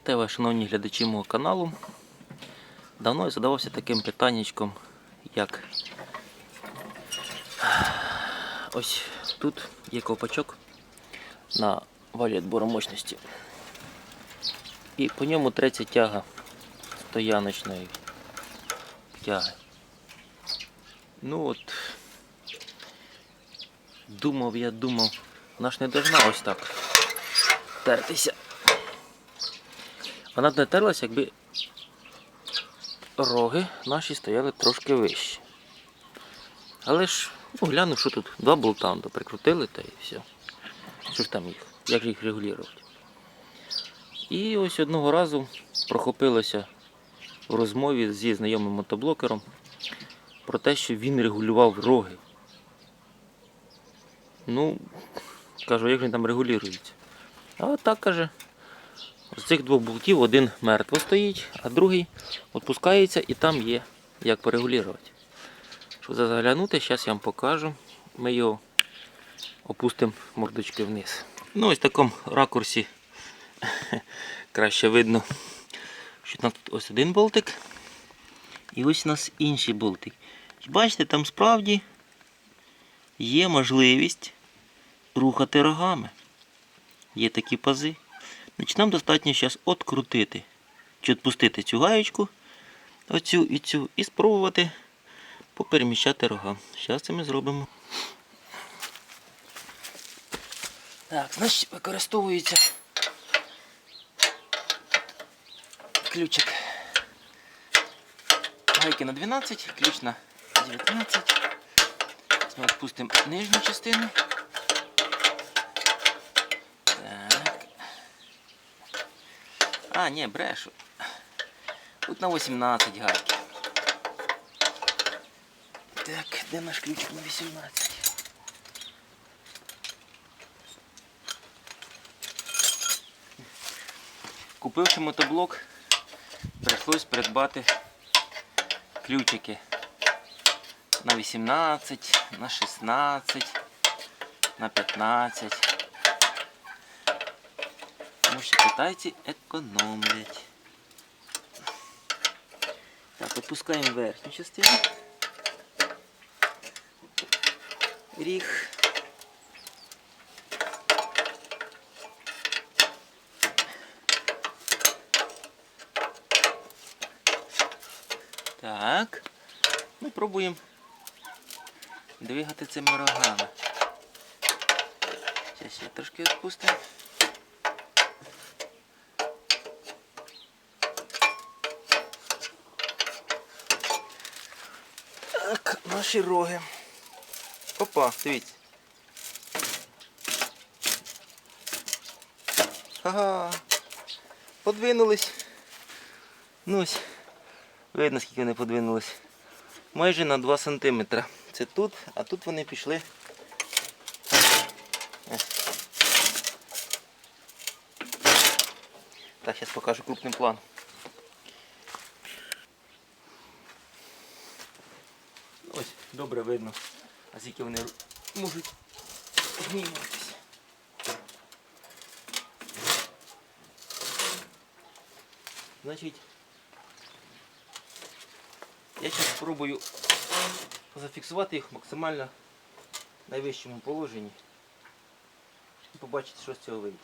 Вітаю вас, шановні глядачі мого каналу. Давно я задавався таким питаннячком, як ось тут є ковпачок на валі відбору мощності. І по ньому третя тяга стояночної тяги. Ну от, думав я, думав, вона ж не должна ось так тертися. Вона б не терлася, якби роги наші стояли трошки вище. Але ж, ну, що тут два болта ну, прикрутили та і все. Що ж там їх? Як же їх регулювати? І ось одного разу прохопилося в розмові зі знайомим мотоблокером про те, що він регулював роги. Ну, кажу, як він там регулюється? А так каже. З цих двох болтів один мертво стоїть, а другий відпускається і там є як порегулювати. Щоб заглянути, зараз я вам покажу. Ми його опустимо мордочки вниз. Ну, ось в такому ракурсі краще видно, що нас тут ось один болтик. І ось у нас інший болтик. Бачите, там справді є можливість рухати рогами. Є такі пази. Значить, нам достатньо зараз открутити чи відпустити цю гаєчку, оцю і цю, і спробувати попереміщати рога. Зараз це ми зробимо. Так, значить, використовується ключик гайки на 12, ключ на 19. Зараз Ми відпустимо нижню частину. А, ні, брешу. Тут на 18 гайки. Так, де наш ключик на 18? Купивши мотоблок, прийшлось придбати ключики на 18, на 16, на 15. Що китайці економлять. Так, опускаємо верхню частину. Ріг. Так. Ми пробуємо двигати цими рогами. Зараз ще трошки відпустимо. Так, наші роги. Опа, дивіться. Ага. Подвинулись. Ну ось. Видно, скільки вони подвинулись. Майже на 2 см. Це тут, а тут вони пішли. Так, зараз покажу крупним планом. Ось, добре видно, а скільки вони можуть змінюватися. Значить, я зараз спробую зафіксувати їх максимально в найвищому положенні і побачити, що з цього вийде.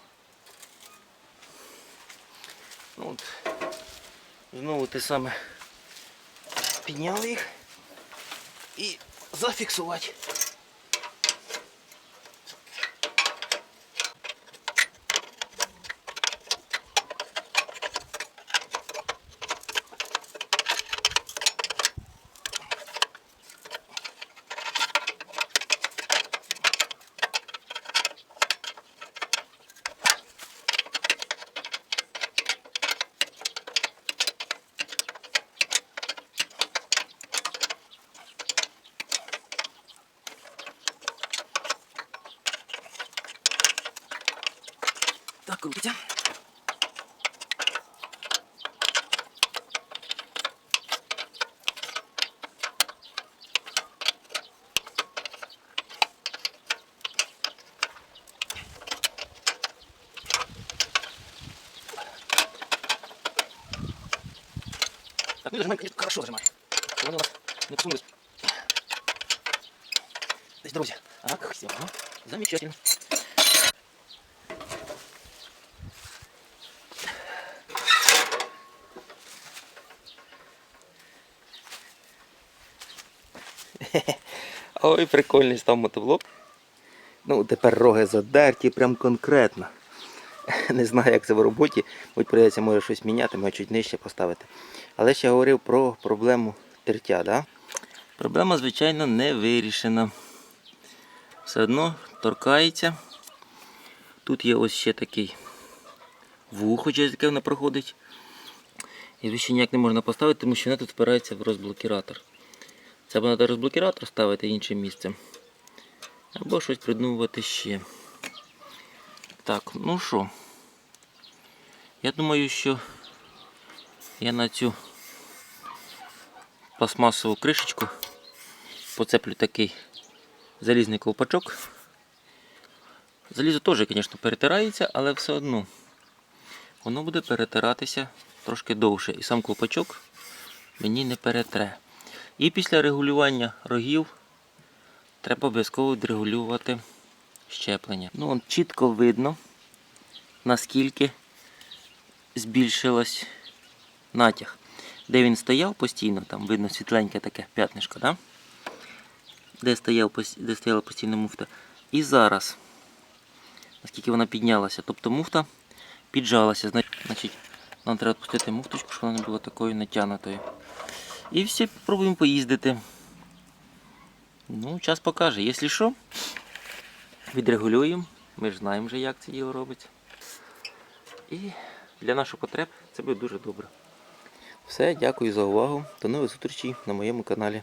Ну, от, знову те саме підняли їх і зафіксувати. Так, крутиться. Ну, зажимаем, конечно, хорошо зажимаем. Чтобы они у нас не посунулись. Здесь, друзья. Так, все. Замечательно. Ой, прикольний став мотоблок. Ну, тепер роги задерті, прям конкретно. Не знаю, як це в роботі, будь прийдеться може щось міняти, може чуть нижче поставити. Але ще говорив про проблему тертя. Да? Проблема, звичайно, не вирішена. Все одно торкається. Тут є ось ще такий вухо, через яке вона проходить. І ніяк не можна поставити, тому що вона тут впирається в розблокіратор. Це або треба розблокіратор ставити іншим місцем. Або щось придумувати ще. Так, ну що. Я думаю, що я на цю пластмасову кришечку поцеплю такий залізний ковпачок. Залізо теж, звісно, перетирається, але все одно воно буде перетиратися трошки довше. І сам ковпачок мені не перетре. І після регулювання рогів треба обов'язково відрегулювати щеплення. Ну, он чітко видно, наскільки збільшилось натяг. Де він стояв постійно, там видно світленьке таке п'ятнишко, да? де, стояв, де стояла постійно муфта. І зараз, наскільки вона піднялася, тобто муфта піджалася. Значить, нам треба пустити муфточку, щоб вона не була такою натягнутою. І всі пробуємо поїздити. Ну, час покаже. Якщо що, відрегулюємо. Ми ж знаємо вже, як це діло робиться. І для наших потреб це буде дуже добре. Все, дякую за увагу. До нових зустрічей на моєму каналі.